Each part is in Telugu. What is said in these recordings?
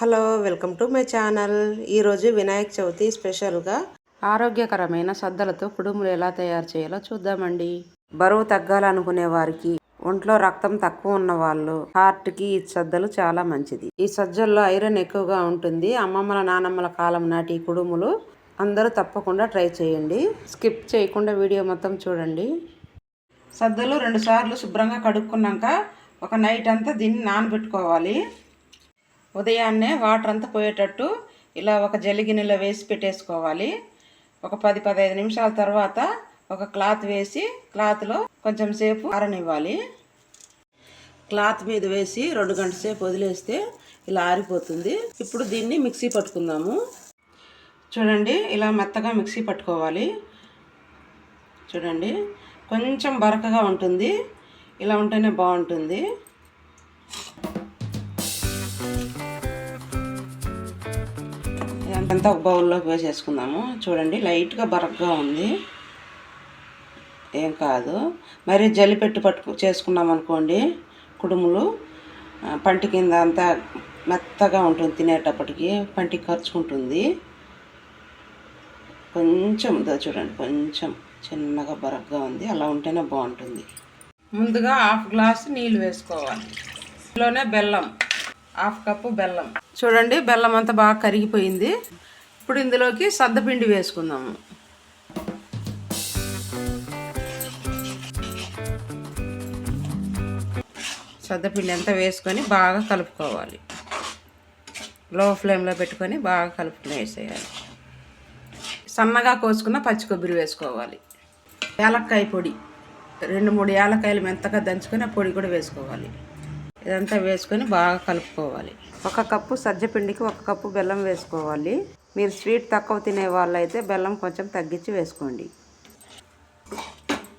Hello welcome to my channel. ఈరోజు వినాయక చవితి స్పెషల్గా ఆరోగ్యకరమైన సద్దలతో కుడుములు ఎలా తయారు చేయాలో చూద్దామండి. బరువు తగ్గాలనుకునే వారికి ఒంట్లో రక్తం తక్కువ ఉన్న వాళ్ళు హార్ట్కి ఈ సద్దలు చాలా మంచిది. ఈ సజ్జల్లో ఐరన్ ఎక్కువగా ఉంటుంది. అమ్మమ్మల నానమ్మల కాలం నాటి కుడుములు అందరూ తప్పకుండా ట్రై చేయండి. స్కిప్ చేయకుండా వీడియో మొత్తం చూడండి. సద్దలు రెండు సార్లు శుభ్రంగా కడుక్కున్నాక ఒక నైట్ అంతా దీన్ని నానబెట్టుకోవాలి. ఉదయాన్నే వాటర్ అంతా పోయేటట్టు ఇలా ఒక జలిగిన్నెలో వేసి పెట్టేసుకోవాలి. ఒక పది పదహైదు నిమిషాల తర్వాత ఒక క్లాత్ వేసి క్లాత్లో కొంచెం సేపు ఆరనివ్వాలి. క్లాత్ మీద వేసి రెండు గంటల సేపు వదిలేస్తే ఇలా ఆరిపోతుంది. ఇప్పుడు దీన్ని మిక్సీ పట్టుకుందాము. చూడండి ఇలా మెత్తగా మిక్సీ పట్టుకోవాలి. చూడండి కొంచెం బరకగా ఉంటుంది. ఇలా ఉంటేనే బాగుంటుంది. అంతా ఒక బౌల్లోకి వేసేసుకుందాము. చూడండి లైట్గా బరగ్గా ఉంది. ఏం కాదు. మరి జల్లి పెట్టి పట్టు చేసుకున్నాం అనుకోండి కుడుములు. పంటి కింద అంతా మెత్తగా ఉంటుంది తినేటప్పటికి పంటికి ఖర్చుకుంటుంది కొంచెం ఉందో చూడండి కొంచెం చిన్నగా బరగ్గా ఉంది. అలా ఉంటేనే బాగుంటుంది. ముందుగా హాఫ్ గ్లాస్ నీళ్ళు వేసుకోవాలి. ఇందులోనే బెల్లం. హాఫ్ కప్పు బెల్లం. చూడండి బెల్లం అంతా బాగా కరిగిపోయింది. ఇప్పుడు ఇందులోకి సద్దపిండి వేసుకుందాము. సద్దపిండి అంతా వేసుకొని బాగా కలుపుకోవాలి. లో ఫ్లేమ్లో పెట్టుకొని బాగా కలుపుకుని వేసేయాలి. సన్నగా కోసుకున్న పచ్చి కొబ్బరి వేసుకోవాలి. యాలక్కాయ పొడి. రెండు మూడు యాలక్కాయలు మెంతగా దంచుకొని ఆ పొడి కూడా వేసుకోవాలి. ఇదంతా వేసుకొని బాగా కలుపుకోవాలి. ఒక కప్పు సజ్జపిండికి ఒక కప్పు బెల్లం వేసుకోవాలి. మీరు స్వీట్ తక్కువ తినే వాళ్ళైతే బెల్లం కొంచెం తగ్గించి వేసుకోండి.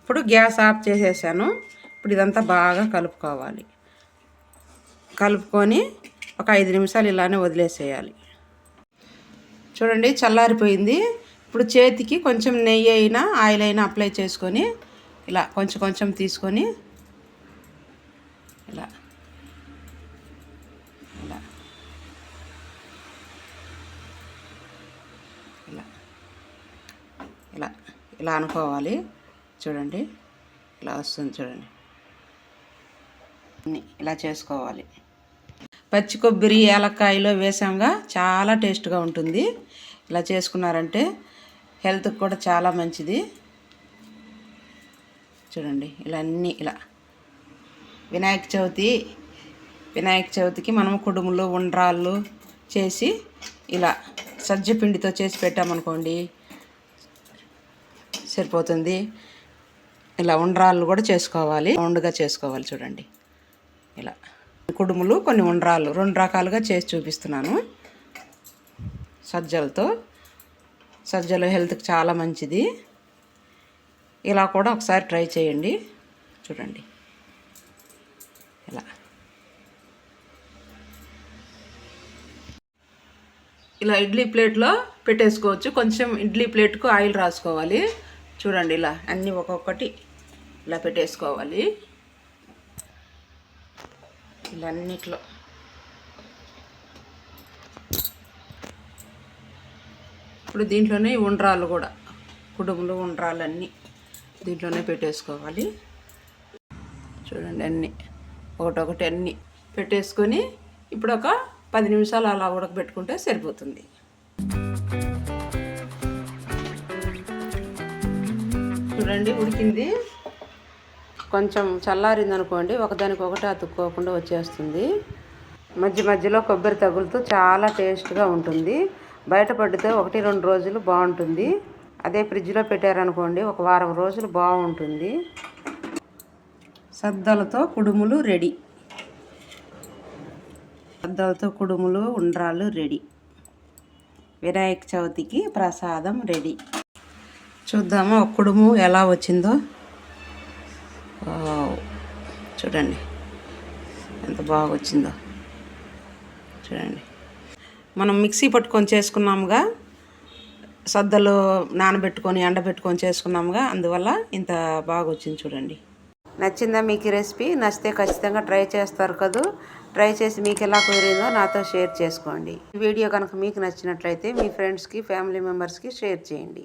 ఇప్పుడు గ్యాస్ ఆఫ్ చేసేసాను. ఇప్పుడు ఇదంతా బాగా కలుపుకోవాలి. కలుపుకొని ఒక ఐదు నిమిషాలు ఇలానే వదిలేసేయాలి. చూడండి చల్లారిపోయింది. ఇప్పుడు చేతికి కొంచెం నెయ్యి అయినా ఆయిల్ అయినా అప్లై చేసుకొని ఇలా కొంచెం కొంచెం తీసుకొని ఇలా ఇలా ఇలా ఇలా అనుకోవాలి. చూడండి ఇలా వస్తుంది చూడండి. ఇలా చేసుకోవాలి. పచ్చి కొబ్బరి ఏలక్కాయలో వేసాంగా చాలా టేస్ట్గా ఉంటుంది. ఇలా చేసుకున్నారంటే హెల్త్కి కూడా చాలా మంచిది. చూడండి ఇలా అన్నీ ఇలా. వినాయక చవితి వినాయక చవితికి మనం కుడుములు ఉండ్రాళ్ళు చేసి ఇలా సజ్జ పిండితో చేసి పెట్టామనుకోండి సరిపోతుంది. ఇలా ఉండ్రాళ్ళు కూడా చేసుకోవాలి. రౌండ్గా చేసుకోవాలి చూడండి. ఇలా. కుడుములు కొన్ని ఉండ్రాళ్ళు రెండు రకాలుగా చేసి చూపిస్తున్నాను. సజ్జలతో. సజ్జలు హెల్త్కి చాలా మంచిది. ఇలా కూడా ఒకసారి ట్రై చేయండి. చూడండి. ఇలా. ఇలా ఇడ్లీ ప్లేట్లో పెట్టేసుకోవచ్చు. కొంచెం ఇడ్లీ ప్లేట్కు ఆయిల్ రాసుకోవాలి. చూడండి ఇలా అన్నీ ఒక్కొక్కటి ఇలా పెట్టేసుకోవాలి. ఇలా అన్నిట్లో. ఇప్పుడు దీంట్లోనే ఉండరాలు ఉండ్రాలు కూడా. కుటుంబంలో ఉండ్రాలు అన్నీ దీంట్లోనే పెట్టేసుకోవాలి. చూడండి అన్నీ. ఒకటొకటి అన్నీ పెట్టేసుకొని ఇప్పుడు ఒక పది నిమిషాలు అలా ఉడకబెట్టుకుంటే సరిపోతుంది. చూడండి ఉడికింది. కొంచెం చల్లారింది అనుకోండి ఒకదానికి ఒకటి అతుక్కోకుండా వచ్చేస్తుంది. మధ్య మధ్యలో కొబ్బరి తగులుతూ చాలా టేస్ట్గా ఉంటుంది. బయట పడితే ఒకటి రెండు రోజులు బాగుంటుంది. అదే ఫ్రిడ్జ్లో పెట్టారనుకోండి ఒక వారం రోజులు బాగుంటుంది. సద్దలతో కుడుములు రెడీ. సద్దలతో కుడుములు ఉండ్రాలు రెడీ. వినాయక చవితికి ప్రసాదం రెడీ. చూద్దామా ఒక కుడుము ఎలా వచ్చిందో? చూడండి. ఎంత బాగా వచ్చిందో. చూడండి. మనం మిక్సీ పట్టుకొని చేసుకున్నాముగా సద్దలు నానబెట్టుకొని ఎండబెట్టుకొని చేసుకున్నాముగా అందువల్ల ఇంత బాగా వచ్చింది చూడండి. నచ్చిందా మీకు ఈ రెసిపీ? నచ్చితే ఖచ్చితంగా ట్రై చేస్తారు కదూ. ట్రై చేసి మీకు ఎలా కుదిరిందో నాతో షేర్ చేసుకోండి. వీడియో కనుక మీకు నచ్చినట్లయితే మీ ఫ్రెండ్స్కి ఫ్యామిలీ మెంబర్స్కి షేర్ చేయండి.